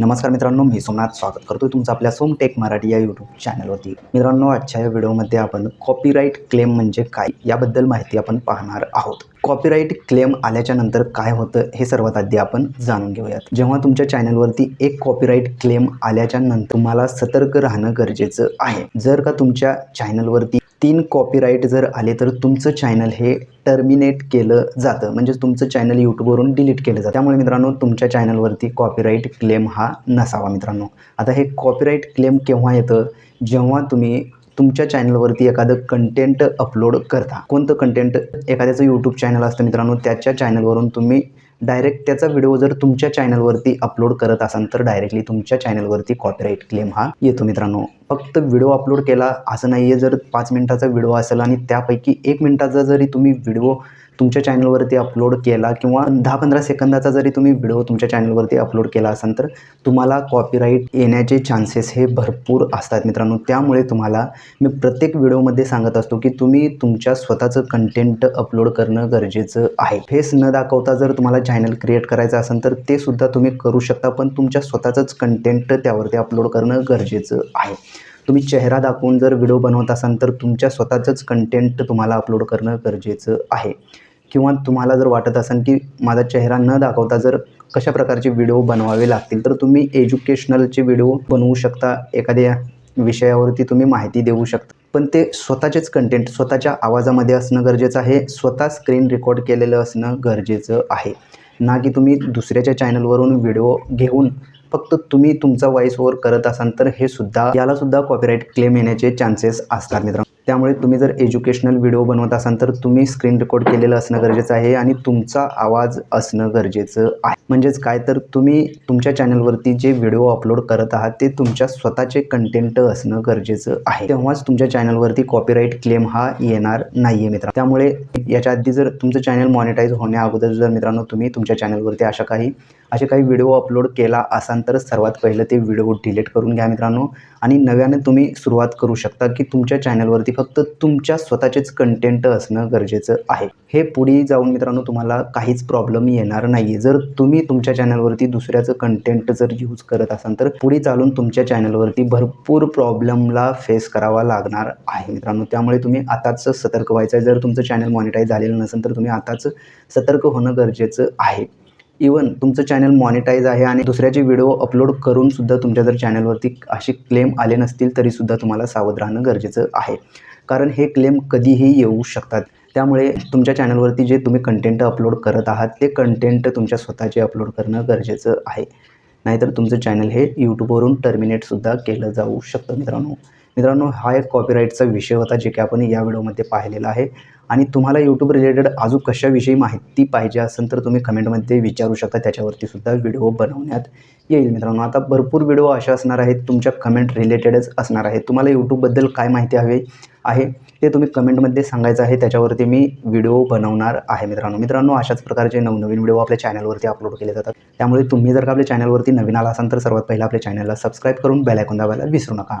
नमस्कार मित्रांनो मी सोमनाथ स्वागत करतो तुमचं आपल्या सोम टेक मराठी या यूट्यूब चॅनलवरती मित्रांनो आजच्या या व्हिडिओमध्ये आपण कॉपीराईट क्लेम म्हणजे काय याबद्दल माहिती आपण पाहणार आहोत. कॉपीराईट क्लेम आल्याच्यानंतर काय होतं हे सर्वात आधी आपण जाणून घेऊयात. जेव्हा तुमच्या चॅनलवरती एक कॉपीराईट क्लेम आल्याच्यानंतर तुम्हाला सतर्क राहणं गरजेचं आहे. जर का तुमच्या चॅनलवरती तीन कॉपीराईट जर आले तर तुमचं चॅनल हे टर्मिनेट केलं जातं. म्हणजेच तुमचं चॅनल यूट्यूबवरून डिलीट केलं जातं. त्यामुळे मित्रांनो तुमच्या चॅनलवरती कॉपीराईट क्लेम हा नसावा मित्रांनो. आता हे कॉपीराईट क्लेम केव्हा येतं? जेव्हा तुम्ही तुमच्या चॅनलवरती एखादं कंटेंट अपलोड करता. कोणतं कंटेंट एखाद्याचं यूट्यूब चॅनल असतं मित्रांनो त्याच्या चॅनलवरून तुम्ही डायरेक्ट त्याचा व्हिडिओ जर तुमच्या चॅनलवरती अपलोड करत असाल तर डायरेक्टली तुमच्या चॅनलवरती कॉपीराईट क्लेम हा येतो मित्रांनो. फक्त व्हिडिओ अपलोड केला असं नाही आहे जर पाच मिनटाचा व्हिडिओ असेल आणि त्यापैकी एक मिनटाचा जरी तुम्ही व्हिडिओ तुमच्या चॅनलवरती अपलोड केला किंवा दहा पंधरा सेकंदाचा जरी तुम्ही व्हिडिओ तुमच्या चॅनलवरती अपलोड केला असाल तर तुम्हाला कॉपीराईट येण्याचे चान्सेस हे भरपूर असतात मित्रांनो. त्यामुळे तुम्हाला मी प्रत्येक व्हिडिओमध्ये सांगत असतो की तुम्ही तुमच्या स्वतःचं कंटेंट अपलोड करणं गरजेचं आहे. फेस न दाखवता जर तुम्हाला चॅनल क्रिएट करायचं असेल तर ते सुद्धा तुम्ही करू शकता पण तुमच्या स्वतःचंच कंटेंट त्यावरती अपलोड करणं गरजेचं आहे. तुम्ही चेहरा दाखवून जर व्हिडिओ बनवत असाल तर तुमच्या स्वतःचंच कंटेंट तुम्हाला अपलोड करणं गरजेचं आहे. किंवा तुम्हाला जर वाटत असेल की माझा चेहरा न दाखवता जर कशा प्रकारचे व्हिडिओ बनवावे लागतील तर तुम्ही एज्युकेशनलचे व्हिडिओ बनवू शकता. एखाद्या विषयावरती तुम्ही माहिती देऊ शकता. पण ते स्वतःचेच कंटेंट स्वतःच्या आवाजामध्ये असणं गरजेचं आहे. स्वतः स्क्रीन रेकॉर्ड केलेलं असणं गरजेचं आहे. ना की तुम्ही दुसऱ्याच्या चॅनलवरून व्हिडिओ घेऊन फक्त तुम्ही तुमचा व्हॉइस ओव्हर करत असाल तर हे सुद्धा यालासुद्धा कॉपीराईट क्लेम येण्याचे चान्सेस असतात मित्रांनो. त्यामुळे तुम्ही जर एज्युकेशनल व्हिडिओ बनवत असाल तर तुम्ही स्क्रीन रेकॉर्ड केलेलं असणं गरजेचं आहे आणि तुमचा आवाज असणं गरजेचं आहे. म्हणजेच काय तर तुम्ही तुमच्या चॅनलवरती जे व्हिडिओ अपलोड करत आहात ते तुमच्या स्वतःचे कंटेंट असणं गरजेचं आहे. तेव्हाच तुमच्या चॅनलवरती कॉपीराईट क्लेम हा येणार नाही आहे मित्रांनो. त्यामुळे याच्या आधी जर तुमचं चॅनल मॉनिटाईज होण्या अगोदर जर मित्रांनो तुम्ही तुमच्या चॅनलवरती अशा काही असे काही व्हिडिओ अपलोड केला असाल तर सर्वात पहिलं ते व्हिडिओ डिलीट करून घ्या मित्रांनो. आणि नव्याने तुम्ही सुरुवात करू शकता की तुमच्या चॅनलवरती फक्त तुमच्या स्वतःचेच कंटेंट असणं गरजेचं आहे. हे पुढे जाऊन मित्रांनो तुम्हाला काहीच प्रॉब्लेम येणार नाही जर तुम्ही तुमच्या चॅनलवरती दुसऱ्याचं कंटेंट जर यूज करत असाल तर पुढे चालून तुमच्या चॅनलवरती भरपूर प्रॉब्लेमला फेस करावा लागणार आहे मित्रांनो. त्यामुळे तुम्ही आताच सतर्क व्हायचं आहे. जर तुमचं चॅनल मॉनिटाईज झालेलं नसेल तर तुम्ही आताच सतर्क होणं गरजेचं आहे. इवन तुमचं चॅनल मॉनिटाईज आहे आणि दुसऱ्याचे व्हिडिओ अपलोड करून सुद्धा तुमच्या जर चॅनलवरती असे क्लेम आले नसतील तरीसुद्धा तुम्हाला सावध राहणं गरजेचं आहे. कारण हे क्लेम कधीही येऊ शकतात. त्यामुळे तुमच्या चॅनलवरती जे तुम्ही कंटेंट अपलोड करत आहात ते कंटेंट तुमच्या स्वतःचे अपलोड करणं गरजेचं आहे. नाहीतर तुमचं चॅनल हे यूट्यूबवरून टर्मिनेटसुद्धा केलं जाऊ शकतं मित्रांनो. मित्रांनो हा एक कॉपीराईटचा विषय होता जे की आपण या व्हिडिओमध्ये पाहिलेला आहे. आणि तुम्हाला यूट्यूब रिलेटेड अजून कशाविषयी माहिती पाहिजे असेल तर तुम्ही कमेंटमध्ये विचारू शकता. त्याच्यावरती सुद्धा व्हिडिओ बनवण्यात येईल मित्रांनो. आता भरपूर व्हिडिओ अशा असणार आहेत तुमच्या कमेंट रिलेटेडच असणार आहेत. तुम्हाला यूट्यूबबद्दल काय माहिती हवी आहे ते तुम्ही कमेंटमध्ये सांगायचं आहे. त्याच्यावरती मी व्हिडिओ बनवणार आहे मित्रांनो. मित्रांनो अशाच प्रकारचे नवनवीन व्हिडिओ आपल्या चॅनलवरती अपलोड केले जातात. त्यामुळे तुम्ही जर का आपल्या चॅनलवरती नवीन आला असाल तर सर्वात पहिला आपल्या चॅनलला सबस्क्राईब करून बेल दाबायला विसरू नका.